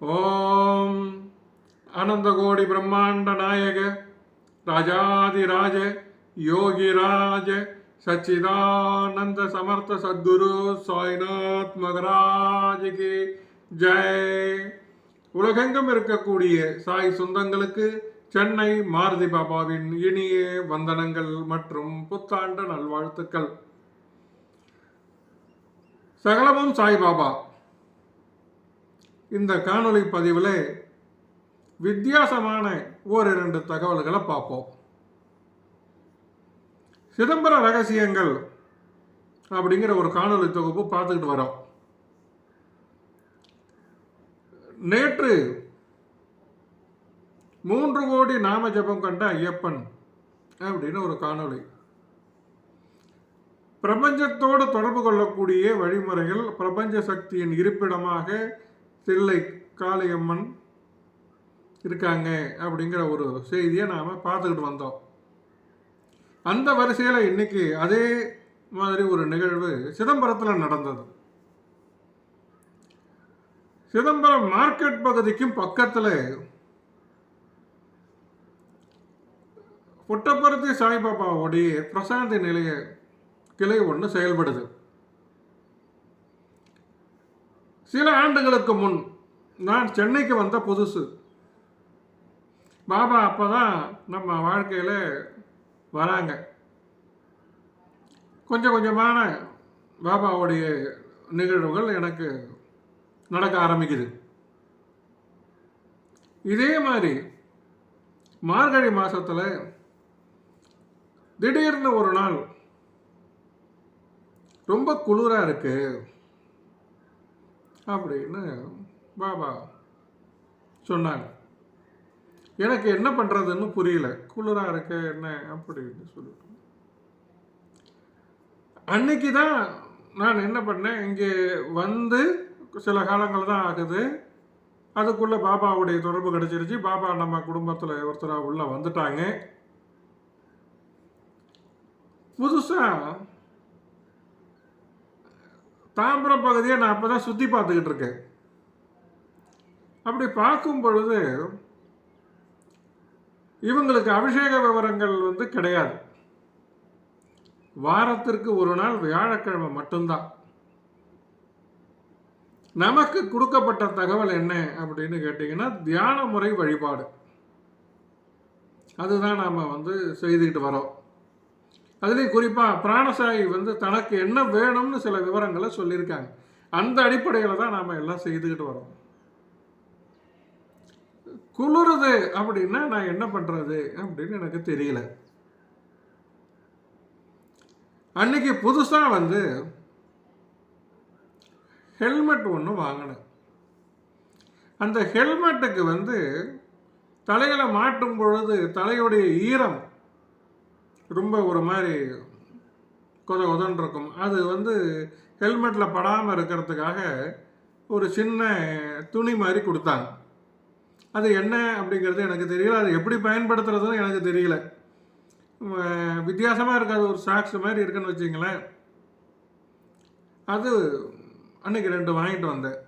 ஓம் அனந்தகோடி பிரம்மாண்ட நாயக ராஜாதிராஜ யோகிராஜ சச்சிதானந்த சமர்த்த சத்குரு சாய்நாத் மகராஜிக்கு ஜெய். உலகெங்கும் இருக்கக்கூடிய சாய் சொந்தங்களுக்கு சென்னை மாருதி பாபாவின் இனிய வந்தனங்கள் மற்றும் புத்தாண்டு நல்வாழ்த்துக்கள். சகலமும் சாய்பாபா இந்த காணொளி பதிவில் வித்தியாசமான ஓரிரண்டு தகவல்களை பார்ப்போம். சிதம்பர ரகசியங்கள் அப்படிங்கிற ஒரு காணொலி தொகுப்பு பார்த்துக்கிட்டு வரோம். நேற்று மூன்று கோடி நாம ஜபம் கண்ட ஐயப்பன் அப்படின்னு ஒரு காணொளி. பிரபஞ்சத்தோடு தொடர்பு கொள்ளக்கூடிய வழிமுறைகள் பிரபஞ்ச சக்தியின் இருப்பிடமாக தில்லை காளியம்மன் இருக்காங்க அப்படிங்கிற ஒரு செய்தியை நாம் பார்த்துக்கிட்டு வந்தோம். அந்த வரிசையில் இன்னைக்கு அதே மாதிரி ஒரு நிகழ்வு சிதம்பரத்தில் நடந்தது. சிதம்பரம் மார்க்கெட் பகுதிக்கும் பக்கத்தில் புட்டப்பருத்தி சாய்பாபாவுடைய பிரசாந்தி நிலைய கிளை ஒன்று செயல்படுது. சில ஆண்டுகளுக்கு முன் நான் சென்னைக்கு வந்த புதுசு. பாபா அப்போ தான் நம்ம வாழ்க்கையில் வராங்க. கொஞ்சம் கொஞ்சமான பாபாவுடைய நிகழ்வுகள் எனக்கு நடக்க ஆரம்பிக்குது. இதே மாதிரி மார்கழி மாதத்தில் திடீர்னு ஒரு நாள் ரொம்ப குளிராக இருக்குது அப்படின்னு பாபா சொன்னாங்க. எனக்கு என்ன பண்ணுறதுன்னு புரியல. குளிராக இருக்க என்ன அப்படின்னு சொல்லிட்டு அன்னைக்கு தான் நான் என்ன பண்ணேன் இங்கே வந்து சில காலங்கள் தான் ஆகுது. அதுக்குள்ளே பாபாவுடைய தொடர்பு கிடச்சிருச்சு. பாபா நம்ம குடும்பத்தில் ஒருத்தராக உள்ளே வந்துட்டாங்க. புதுசாக தாம்பரம் பகுதியை நான் அப்போ தான் சுற்றி பார்த்துக்கிட்டு இருக்கேன். அப்படி பார்க்கும் பொழுது இவங்களுக்கு அபிஷேக விவரங்கள் வந்து கிடையாது. வாரத்திற்கு ஒரு நாள் வியாழக்கிழமை மட்டும்தான். நமக்கு கொடுக்கப்பட்ட தகவல் என்ன அப்படின்னு கேட்டிங்கன்னா தியான முறை வழிபாடு. அதுதான் நாம் வந்து செய்துக்கிட்டு வரோம். அதுலேயும் குறிப்பாக பிராணசாயி வந்து தனக்கு என்ன வேணும்னு சில விவரங்களை சொல்லியிருக்காங்க. அந்த அடிப்படையில் தான் நாம் எல்லாம் செய்துக்கிட்டு வரோம். குளிருது அப்படின்னா நான் என்ன பண்ணுறது அப்படின்னு எனக்கு தெரியல. அன்னைக்கு புதுசாக வந்து ஹெல்மெட் ஒன்று வாங்கினேன். அந்த ஹெல்மெட்டுக்கு வந்து தலையில் மாட்டும் பொழுது தலையுடைய ஈரம் ரொம்ப ஒரு மாதிரி கொத கொதன் இருக்கும். அது வந்து ஹெல்மெட்டில் படாமல் இருக்கிறதுக்காக ஒரு சின்ன துணி மாதிரி கொடுத்தாங்க. அது என்ன அப்படிங்கிறது எனக்கு தெரியல. அது எப்படி பயன்படுத்துறதுன்னு எனக்கு தெரியல. வித்தியாசமாக இருக்காது. ஒரு சாக்ஸ் மாதிரி இருக்குன்னு வச்சிங்களேன். அது அன்னைக்கு ரெண்டு வாங்கிட்டு வந்தேன்.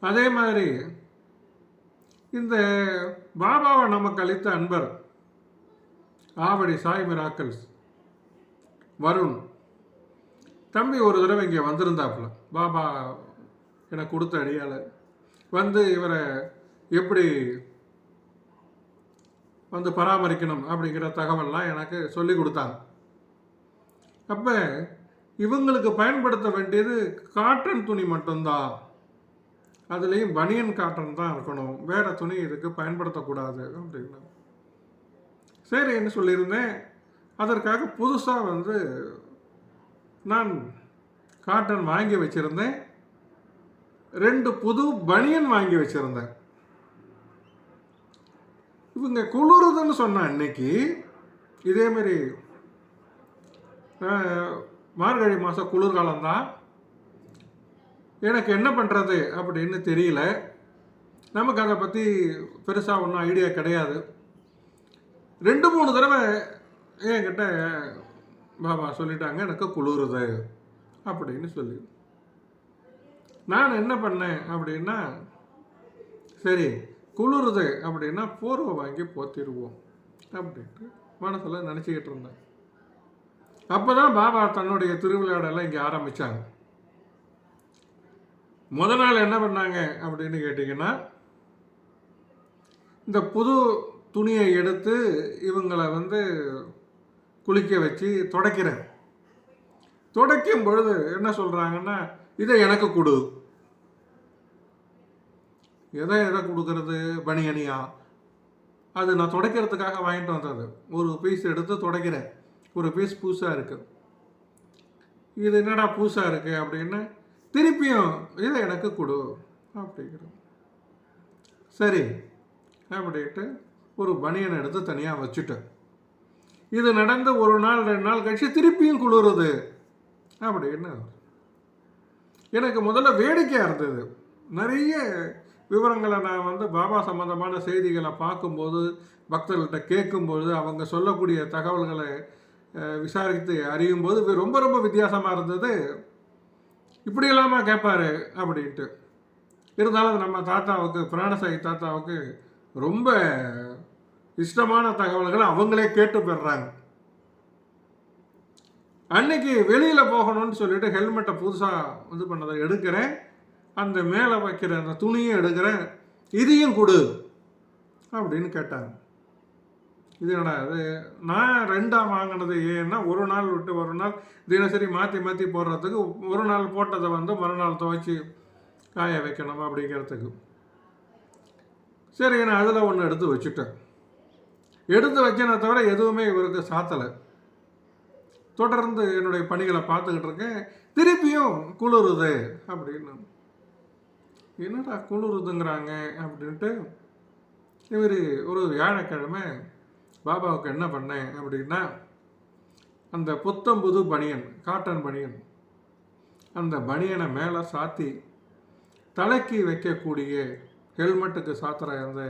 அதே மாதிரி இந்த பாபாவை நமக்கு அளித்த அன்பர் ஆவடி சாய் மிராக்கல்ஸ் வருண் தம்பி ஒரு தடவை இங்கே வந்திருந்தாப்புல. பாபா எனக்கு கொடுத்த அடியால் வந்து இவரை எப்படி வந்து பராமரிக்கணும் அப்படிங்கிற தகவல்லாம் எனக்கு சொல்லி கொடுத்தாங்க. அப்போ இவங்களுக்கு பயன்படுத்த வேண்டியது காட்டன் துணி மட்டும்தான். அதுலேயும் பனியன் காட்டன் தான் இருக்கணும். வேறு துணி இதுக்கு பயன்படுத்தக்கூடாது அப்படின்னா சரின்னு சொல்லியிருந்தேன். அதற்காக புதுசாக வந்து நான் காட்டன் வாங்கி வச்சுருந்தேன். ரெண்டு புது பனியன் வாங்கி வச்சுருந்தேன். இவங்க குளிருதுன்னு சொன்ன அன்னைக்கு இதேமாரி மார்கழி மாதம் குளிர்காலம்தான். எனக்கு என்ன பண்ணுறது அப்படின்னு தெரியல. நமக்கு அதை பற்றி பெருசாக ஒன்றும் ஐடியா கிடையாது. ரெண்டு மூணு தடவை என்கிட்ட பாபா சொல்லிட்டாங்க எனக்கு குளிருது அப்படின்னு சொல்லி. நான் என்ன பண்ணேன் அப்படின்னா சரி குளிருது அப்படின்னா போர்வை வாங்கி போத்திடுவோம் அப்படின்ட்டு மனசில் நினச்சிக்கிட்டு இருந்தேன். அப்போ தான் பாபா தன்னுடைய திருவிழாடெல்லாம் இங்கே ஆரம்பித்தாங்க முத நாள் என்ன பண்ணாங்க அப்படின்னு கேட்டிங்கன்னா இந்த புது துணியை எடுத்து இவங்களை வந்து குளிக்க வச்சு துடைக்கிறேன். துடைக்கும் பொழுது என்ன சொல்கிறாங்கன்னா இதை எனக்கு கொடு. எதை எதை கொடுக்கறது பனியனியா? அது நான் துடைக்கிறதுக்காக வாங்கிட்டு வந்தது. ஒரு பீஸ் எடுத்து துடைக்கிறேன். ஒரு பீஸ் புதுசாக இருக்குது இது என்னடா புதுசாக இருக்கு அப்படின்னு திருப்பியும் இதை எனக்கு கொடு. அப்படிங்கிறோம் சரி அப்படின்ட்டு ஒரு பனியனை எடுத்து தனியாக வச்சுட்டேன். இது நடந்து ஒரு நாள் ரெண்டு நாள் கழிச்சு திருப்பியும் குளிருது. அப்படின்னு எனக்கு முதல்ல வேடிக்கையாக இருந்தது. நிறைய விவரங்களை நான் வந்து பாபா சம்மந்தமான செய்திகளை பார்க்கும்போது பக்தர்கள்ட்ட கேட்கும்போது அவங்க சொல்லக்கூடிய தகவல்களை விசாரித்து அறியும் போது ரொம்ப ரொம்ப வித்தியாசமாக இருந்தது. இப்படி இல்லாமல் கேட்பாரு அப்படின்ட்டு. இருந்தாலும் நம்ம தாத்தாவுக்கு பிராணசாயி தாத்தாவுக்கு ரொம்ப இஷ்டமான தகவல்களை அவங்களே கேட்டு பெறாங்க அன்னைக்கு வெளியில் போகணும்னு சொல்லிட்டு ஹெல்மெட்டை புதுசாக இது பண்ணதை எடுக்கிறேன். அந்த மேலே வைக்கிற அந்த துணியும் எடுக்கிறேன். இதையும் கொடு அப்படின்னு கேட்டாங்க. இது என்னடா இது? நான் ரெண்டாக வாங்கினது ஏன்னா ஒரு நாள் விட்டு ஒரு நாள் தினசரி மாற்றி மாற்றி போடுறதுக்கு ஒரு நாள் போட்டதை வந்து மறுநாள் துவைச்சி காய வைக்கணும் அப்படிங்கிறதுக்கு. சரி நான் அதில் ஒன்று எடுத்து வச்சுட்டேன். எடுத்து வைக்கனே தவிர எதுவுமே இவருக்கு சாத்தலை. தொடர்ந்து என்னுடைய பணிகளை பார்த்துக்கிட்டு இருக்கேன். திருப்பியும் குளிருது அப்படின்னு. என்னடா குளிருதுங்கிறாங்க அப்படின்ட்டு இவர் ஒரு வியாழக்கிழமை பாபாவுக்கு என்ன பண்ணேன் அப்படின்னா அந்த புத்தம்புது பனியன் காட்டன் பனியன் அந்த பனியனை மேலே சாத்தி தலைக்கு வைக்கக்கூடிய ஹெல்மெட்டுக்கு சாத்துற அந்த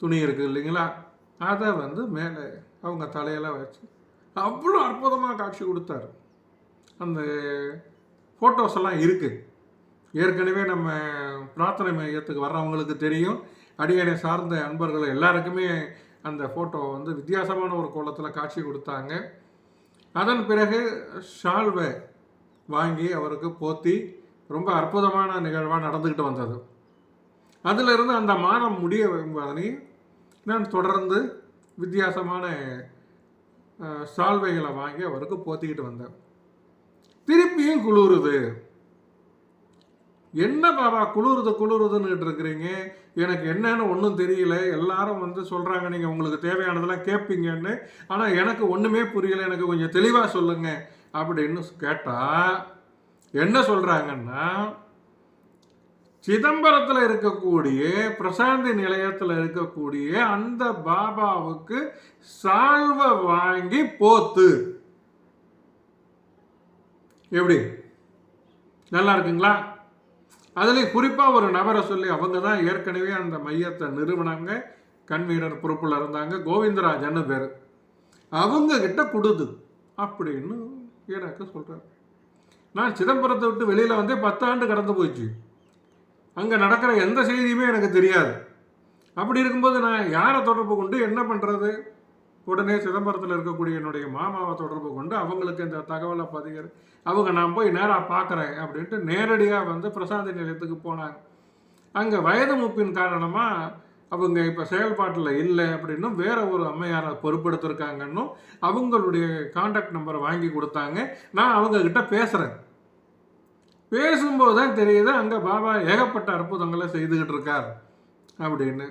துணி இருக்குது இல்லைங்களா? அதை வந்து மேலே அவங்க தலையெல்லாம் வச்சு அவ்வளோ அற்புதமாக காட்சி கொடுத்தாரு. அந்த ஃபோட்டோஸ் எல்லாம் இருக்குது ஏற்கனவே நம்ம பிரார்த்தனை மையத்துக்கு வர்றவங்களுக்கு தெரியும். அடியனை சார்ந்த அன்பர்கள் எல்லாருக்குமே அந்த ஃபோட்டோ வந்து வித்தியாசமான ஒரு கோலத்தில் காட்சி கொடுத்தாங்க. அதன் பிறகு ஷால்வை வாங்கி அவருக்கு போத்தி ரொம்ப அற்புதமான நிகழ்வாக நடந்துக்கிட்டு வந்தது. அதிலிருந்து அந்த மாதம் முடிய வரை நான் தொடர்ந்து வித்தியாசமான சால்வைகளை வாங்கி அவருக்கு போத்திக்கிட்டு வந்தேன். திருப்பியும் குளிருது. என்ன பாபா குளிருது குளிருதுன்னு இருக்கிறீங்க? எனக்கு என்னன்னு ஒன்றும் தெரியல. எல்லாரும் வந்து சொல்கிறாங்க நீங்கள் உங்களுக்கு தேவையானதெல்லாம் கேட்பீங்கன்னு ஆனால் எனக்கு ஒன்றுமே புரியல. எனக்கு கொஞ்சம் தெளிவாக சொல்லுங்க. அப்படின்னு கேட்டால் என்ன சொல்கிறாங்கன்னா சிதம்பரத்தில் இருக்கக்கூடிய பிரசாந்தி நிலையத்தில் இருக்கக்கூடிய அந்த பாபாவுக்கு சால்வை வாங்கி போத்து. எப்படி? நல்லா இருக்குங்களா? அதுலேயும் குறிப்பாக ஒரு நபரை சொல்லி அவங்க தான் ஏற்கனவே அந்த மையத்தை நிறுவனாங்க. கன்வீனர் பொறுப்பில் இருந்தாங்க. கோவிந்தராஜன்னு பேர். அவங்க கிட்ட கொடுது. அப்படின்னு எனக்கு சொல்கிறார் நான் சிதம்பரத்தை விட்டு வெளியில் வந்தே பத்தாண்டு கடந்து போயிடுச்சு அங்கே நடக்கிற எந்த செய்தியுமே எனக்கு தெரியாது. அப்படி இருக்கும்போது நான் யாரை தொடர்பு கொண்டு என்ன பண்ணுறது உடனே சிதம்பரத்தில் இருக்கக்கூடிய என்னுடைய மாமாவை தொடர்பு கொண்டு அவங்களுக்கு இந்த தகவலை பதிகிற அவங்க நான் போய் நேராக பார்க்குறேன் அப்படின்ட்டு நேரடியாக வந்து பிரசாந்தி நிலையத்துக்கு போனாங்க. அங்கே வயது மூப்பின் காரணமாக அவங்க இப்போ செயல்பாட்டில் இல்லை அப்படின்னும் வேற ஒரு அம்மையாரை பொறுப்பெடுத்திருக்காங்கன்னும் அவங்களுடைய காண்டாக்ட் நம்பரை வாங்கி கொடுத்தாங்க. நான் அவங்கக்கிட்ட பேசுகிறேன் பேசும்போது தான் தெரியுது அங்கே பாபா ஏகப்பட்ட அற்புதங்களை செய்துக்கிட்டு இருக்கார் அப்படின்னு.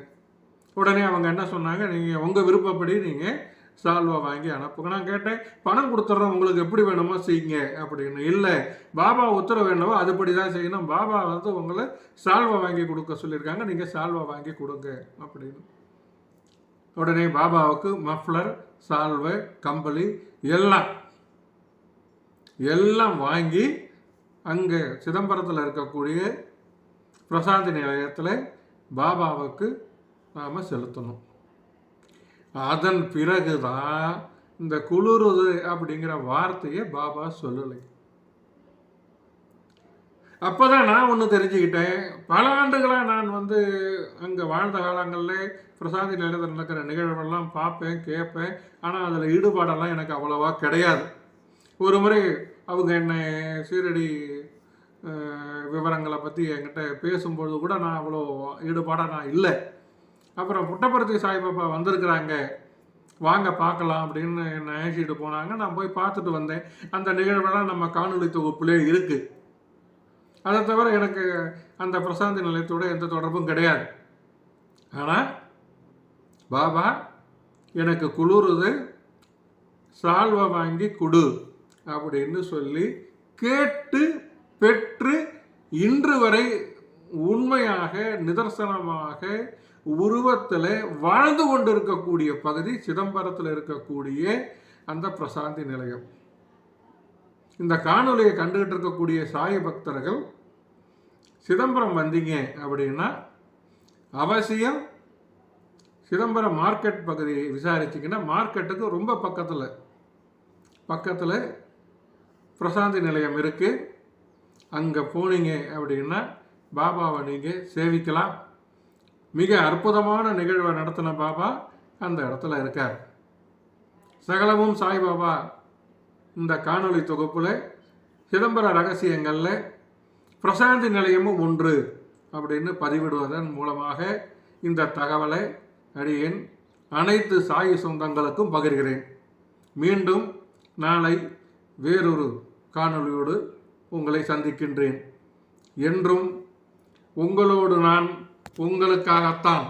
உடனே அவங்க என்ன சொன்னாங்க நீங்கள் உங்கள் விருப்பப்படி நீங்கள் சால்வா வாங்கி அனுப்புங்க. நான் கேட்டேன் பணம் கொடுத்துட்றோம் உங்களுக்கு எப்படி வேணுமோ செய்யுங்க அப்படின்னு. இல்லை பாபா உத்தரவு என்னவோ அதுபடி தான் செய்யணும். பாபா வந்து உங்களை சால்வா வாங்கி கொடுக்க சொல்லியிருக்காங்க நீங்கள் சால்வா வாங்கி கொடுங்க அப்படின்னு. உடனே பாபாவுக்கு மஃப்ளர் சால்வை கம்பளி எல்லாம் எல்லாம் வாங்கி அங்கே சிதம்பரத்தில் இருக்கக்கூடிய பிரசாந்தி நிலையத்தில் பாபாவுக்கு நாம் செலுத்தணும். அதன் பிறகு தான் இந்த குளிருது அப்படிங்கிற வார்த்தையை பாபா சொல்லலை. அப்போ தான் நான் ஒன்று தெரிஞ்சுக்கிட்டேன். பல ஆண்டுகளாக நான் வந்து அங்கே வாழ்ந்த காலங்களில் பிரசாந்தி நிலையத்தில் நடக்கிற நிகழ்வெல்லாம் பார்ப்பேன் கேட்பேன். ஆனால் அதில் ஈடுபாடெல்லாம் எனக்கு அவ்வளோவா கிடையாது. ஒரு முறை அவங்க என்னை சீரடி விவரங்களை பற்றி என்கிட்ட பேசும்பொழுது கூட நான் அவ்வளோ ஈடுபாடாக நான் இல்லை. அப்புறம் புட்டபர்த்தி சாய்பாபா வந்திருக்கிறாங்க. வாங்க பார்க்கலாம் அப்படின்னு என்னை அழைச்சிட்டு போனாங்க. நான் போய் பார்த்துட்டு வந்தேன். அந்த நிகழ்வெல்லாம் நம்ம காணொளி தொகுப்புலே இருக்குது அதை தவிர எனக்கு அந்த பிரசாந்தி நிலையத்தோட எந்த தொடர்பும் கிடையாது. ஆனால் பாபா எனக்கு குளிருது. சால்வை வாங்கி கொடு அப்படின்னு சொல்லி கேட்டு பெற்று இன்று வரை உண்மையாக நிதர்சனமாக உருவத்தில் வாழ்ந்து கொண்டிருக்கக்கூடிய பகுதி சிதம்பரத்தில் இருக்கக்கூடிய அந்த பிரசாந்தி நிலையம். இந்த காணொலியை கண்டுகிட்டு இருக்கக்கூடிய சாய பக்தர்கள் சிதம்பரம் வந்தீங்க அப்படின்னா அவசியம் சிதம்பரம் மார்க்கெட் பகுதி விசாரிச்சிங்கன்னா மார்க்கெட்டுக்கு ரொம்ப பக்கத்தில் பக்கத்தில் பிரசாந்தி நிலையம் இருக்குது அங்கே போனீங்க அப்படின்னா பாபாவை நீங்கள் சேவிக்கலாம். மிக அற்புதமான நிகழ்வை நடத்தின பாபா அந்த இடத்துல இருக்கார். சகலமும் சாய்பாபா இந்த காணொளி தொகுப்பில் சிதம்பர ரகசியங்களில் பிரசாந்தி நிலையமும் ஒன்று அப்படின்னு பதிவிடுவதன் மூலமாக இந்த தகவலை அடியேன் அனைத்து சாய் சொந்தங்களுக்கும் பகிர்கிறேன். மீண்டும் நாளை வேறொரு காணொளியோடு உங்களை சந்திக்கின்றேன். என்றும் உங்களோடு நான் உங்களுக்காகத்தான்.